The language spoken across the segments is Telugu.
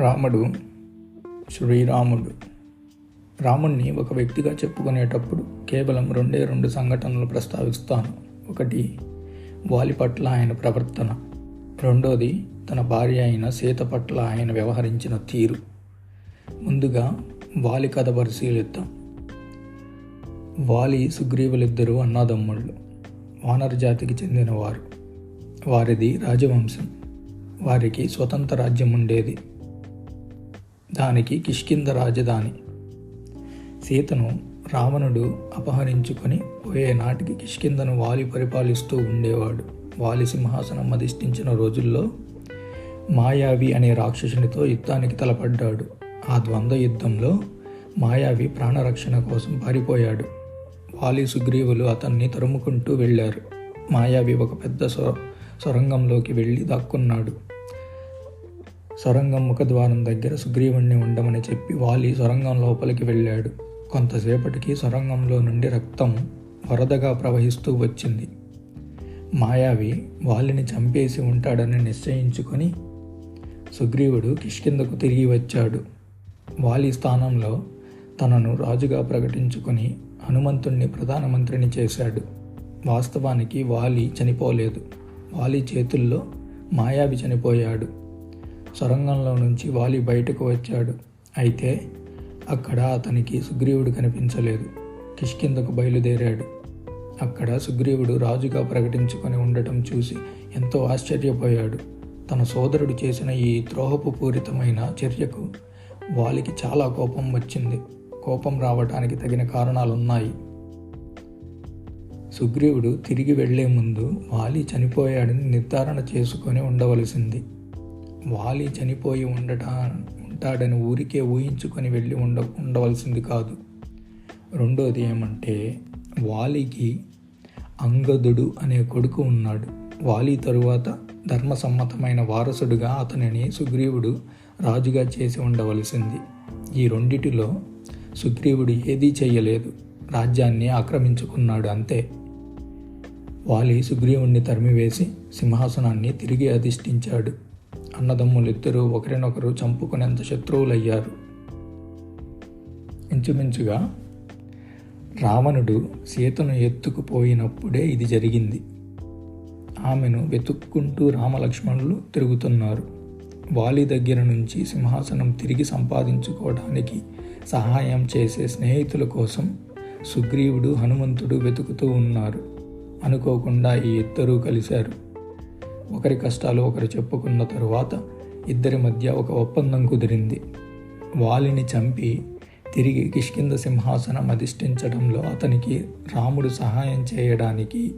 రాముడు శ్రీరాముడు. రాముణ్ణి ఒక వ్యక్తిగా చెప్పుకునేటప్పుడు కేవలం రెండే రెండు సంఘటనలు ప్రస్తావిస్తాను. ఒకటి వాలి పట్ల ఆయన ప్రవర్తన. రెండోది తన భార్య అయిన సీత పట్ల ఆయన వ్యవహరించిన తీరు. ముందుగా వాలి కథ పరిశీలిద్దాం. వాలి సుగ్రీవులిద్దరూ అన్నదమ్ముళ్ళు. వానర జాతికి చెందినవారు. వారిది రాజవంశం. వారికి స్వతంత్ర రాజ్యం ఉండేది. దానికి కిష్కింద రాజధాని. సీతను రావణుడు అపహరించుకొని పోయే నాటికి కిష్కిందను వాలి పరిపాలిస్తూ ఉండేవాడు. వాలి సింహాసనం అధిష్ఠించిన రోజుల్లో మాయావి అనే రాక్షసునితో యుద్ధానికి తలపడ్డాడు. ఆ ద్వంద్వ యుద్ధంలో మాయావి ప్రాణరక్షణ కోసం పారిపోయాడు. వాలి సుగ్రీవులు అతన్ని తరుముకుంటూ వెళ్ళారు. మాయావి ఒక పెద్ద సొ సొరంగంలోకి వెళ్ళి దాక్కున్నాడు. సొరంగం ముఖద్వారం దగ్గర సుగ్రీవుణ్ణి ఉండమని చెప్పి వాలి సొరంగం లోపలికి వెళ్ళాడు. కొంతసేపటికి సొరంగంలో నుండి రక్తం వరదగా ప్రవహిస్తూ వచ్చింది. మాయావి వాలిని చంపేసి ఉంటాడని నిశ్చయించుకొని సుగ్రీవుడు కిష్కిందకు తిరిగి వచ్చాడు. వాలి స్థానంలో తనను రాజుగా ప్రకటించుకొని హనుమంతుణ్ణి ప్రధానమంత్రిని చేశాడు. వాస్తవానికి వాలి చనిపోలేదు. వాలి చేతుల్లో మాయావి చనిపోయాడు. సొరంగంలో నుంచి వాలి బయటకు వచ్చాడు. అయితే అక్కడ అతనికి సుగ్రీవుడు కనిపించలేదు. కిష్కిందకు బయలుదేరాడు. అక్కడ సుగ్రీవుడు రాజుగా ప్రకటించుకొని ఉండటం చూసి ఎంతో ఆశ్చర్యపోయాడు. తన సోదరుడు చేసిన ఈ ద్రోహపు పూరితమైన చర్యకు వాలికి చాలా కోపం వచ్చింది. కోపం రావటానికి తగిన కారణాలున్నాయి. సుగ్రీవుడు తిరిగి వెళ్ళే ముందు వాలి చనిపోయాడని నిర్ధారణ చేసుకొని ఉండవలసింది. వాలి చనిపోయి ఉండట ఉంటాడని ఊరికే ఊహించుకొని వెళ్ళి ఉండ ఉండవలసింది కాదు. రెండోది ఏమంటే వాలికి అంగదుడు అనే కొడుకు ఉన్నాడు. వాలి తరువాత ధర్మసమ్మతమైన వారసుడుగా అతనిని సుగ్రీవుడు రాజుగా చేసి ఉండవలసింది. ఈ రెండిటిలో సుగ్రీవుడు ఏదీ చేయలేదు రాజ్యాన్ని ఆక్రమించుకున్నాడు అంతే. వాలి సుగ్రీవుణ్ణి తరిమివేసి సింహాసనాన్ని తిరిగి అధిష్ఠించాడు. అన్నదమ్ములిద్దరూ ఒకరినొకరు చంపుకునేంత శత్రువులయ్యారు. ఇంచుమించుగా రావణుడు సీతను ఎత్తుకుపోయినప్పుడే ఇది జరిగింది. ఆమెను వెతుక్కుంటూ రామలక్ష్మణులు తిరుగుతున్నారు. వాలి దగ్గర నుంచి సింహాసనం తిరిగి సంపాదించుకోవడానికి సహాయం చేసే స్నేహితుల కోసం సుగ్రీవుడు హనుమంతుడు వెతుకుతూ ఉన్నారు. అనుకోకుండా ఈ ఇద్దరూ కలిశారు. ఒకరి కష్టాలు ఒకరు చెప్పుకున్న తరువాత ఇద్దరి మధ్య ఒక ఒప్పందం కుదిరింది. వాలిని చంపి తిరిగి కిష్కింద సింహాసనం అధిష్ఠించడంలో అతనికి రాముడు సహాయం చేయడానికి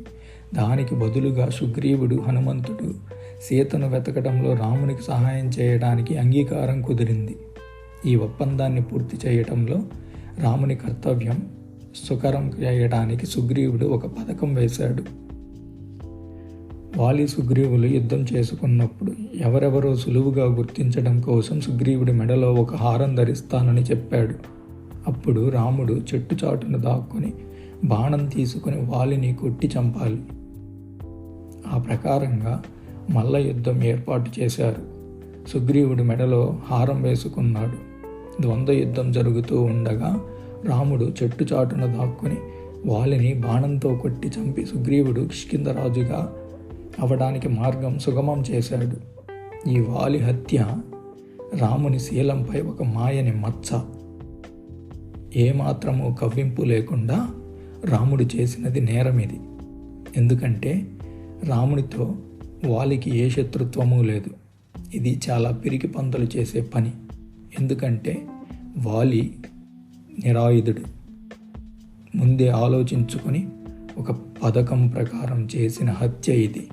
దానికి బదులుగా సుగ్రీవుడు హనుమంతుడు సీతను వెతకడంలో రామునికి సహాయం చేయడానికి అంగీకారం కుదిరింది. ఈ ఒప్పందాన్ని పూర్తి చేయటంలో రాముని కర్తవ్యం సుకరం చేయడానికి సుగ్రీవుడు ఒక పథకం వేశాడు. వాలి సుగ్రీవులు యుద్ధం చేసుకున్నప్పుడు ఎవరెవరో సులువుగా గుర్తించడం కోసం సుగ్రీవుడి మెడలో ఒక హారం ధరిస్తానని చెప్పాడు. అప్పుడు రాముడు చెట్టు చాటును దాక్కుని బాణం తీసుకుని వాలిని కొట్టి చంపాలి. ఆ ప్రకారంగా మల్ల యుద్ధం ఏర్పాటు చేశారు. సుగ్రీవుడి మెడలో హారం వేసుకున్నాడు. ద్వంద్వ యుద్ధం జరుగుతూ ఉండగా రాముడు చెట్టు చాటున దాక్కుని వాలిని బాణంతో కొట్టి చంపి సుగ్రీవుడు కిష్కిందరాజుగా అవడానికి మార్గం సుగమం చేశాడు. ఈ వాలి హత్య రాముని శీలంపై ఒక మాయని మచ్చ. ఏమాత్రము కవ్వింపు లేకుండా రాముడు చేసినది నేరం ఇది ఎందుకంటే రామునితో వాలికి ఏ శత్రుత్వము లేదు. ఇది చాలా పిరికి పందలు చేసే పని. ఎందుకంటే వాలి నిరాయుధుడు. ముందే ఆలోచించుకొని ఒక పథకం ప్రకారం చేసిన హత్య ఇది.